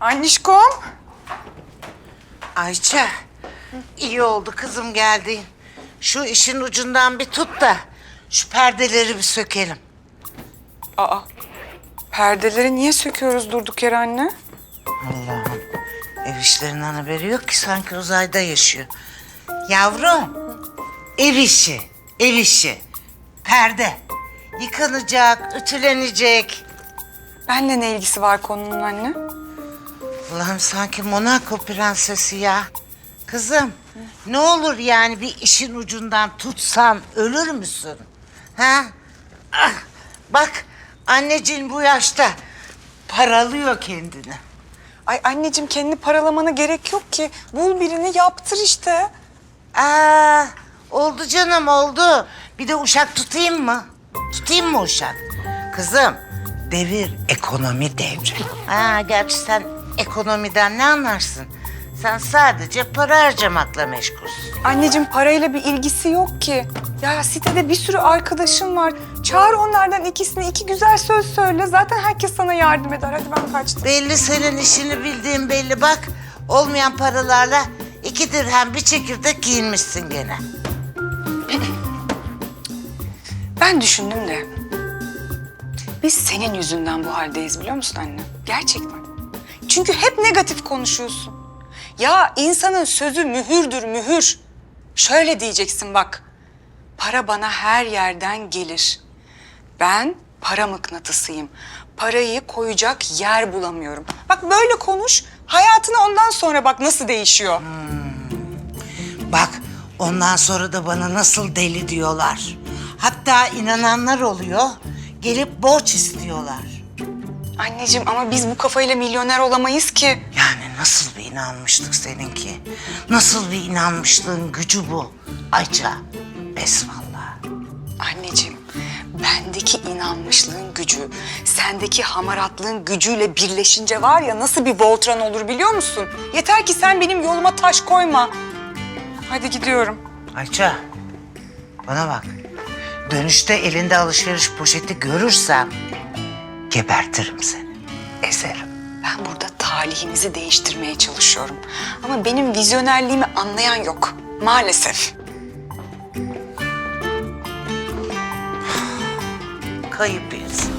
Annişkom. Ayça, iyi oldu kızım geldiğin. Şu işin ucundan bir tut da şu perdeleri bir sökelim. Aa. Perdeleri niye söküyoruz durduk yere anne? Allah'ım, ev işlerinden haberi yok ki sanki uzayda yaşıyor. Yavrum, ev işi, ev işi. Perde. Yıkanacak, ütülenecek. Benle ne ilgisi var konunun anne? Allah'ım sanki Monaco prensesi ya. Kızım, ne olur yani bir işin ucundan tutsan ölür müsün? Ha? Ah, bak anneciğin bu yaşta paralıyor kendini. Ay anneciğim kendini paralamana gerek yok ki. Bul birini yaptır işte. Aa, oldu canım oldu. Bir de uşak tutayım mı? Tutayım mı uşak? Kızım, devir ekonomi devri. Ha, gerçi sen ekonomiden ne anlarsın? Sen sadece para harcamakla meşgulsün. Anneciğim parayla bir ilgisi yok ki. Ya sitede bir sürü arkadaşım var. Çağır onlardan ikisini iki güzel söz söyle. Zaten herkes sana yardım eder. Hadi ben kaçtım. Belli senin işini bildiğin belli bak. Olmayan paralarla iki dirhem bir çekirdek giyinmişsin gene. Ben düşündüm de. Biz senin yüzünden bu haldeyiz biliyor musun anne? Gerçekten. Çünkü hep negatif konuşuyorsun. Ya insanın sözü mühürdür mühür. Şöyle diyeceksin bak. Para bana her yerden gelir. Ben para mıknatısıyım. Parayı koyacak yer bulamıyorum. Bak böyle konuş. Hayatına ondan sonra bak nasıl değişiyor. Bak ondan sonra da bana nasıl deli diyorlar. Hatta inananlar oluyor. Gelip borç istiyorlar. Anneciğim ama biz bu kafayla milyoner olamayız ki. Yani nasıl bir inanmışlık seninki? Nasıl bir inanmışlığın gücü bu? Ayça, besvallah. Anneciğim, bendeki inanmışlığın gücü, sendeki hamaratlığın gücüyle birleşince var ya nasıl bir Voltran olur biliyor musun? Yeter ki sen benim yoluma taş koyma. Hadi gidiyorum. Ayça, bana bak. Dönüşte elinde alışveriş poşeti görürsem gebertirim seni. Ezerim. Ben burada talihimizi değiştirmeye çalışıyorum. Ama benim vizyonerliğimi anlayan yok. Maalesef. Kayıp bir insan.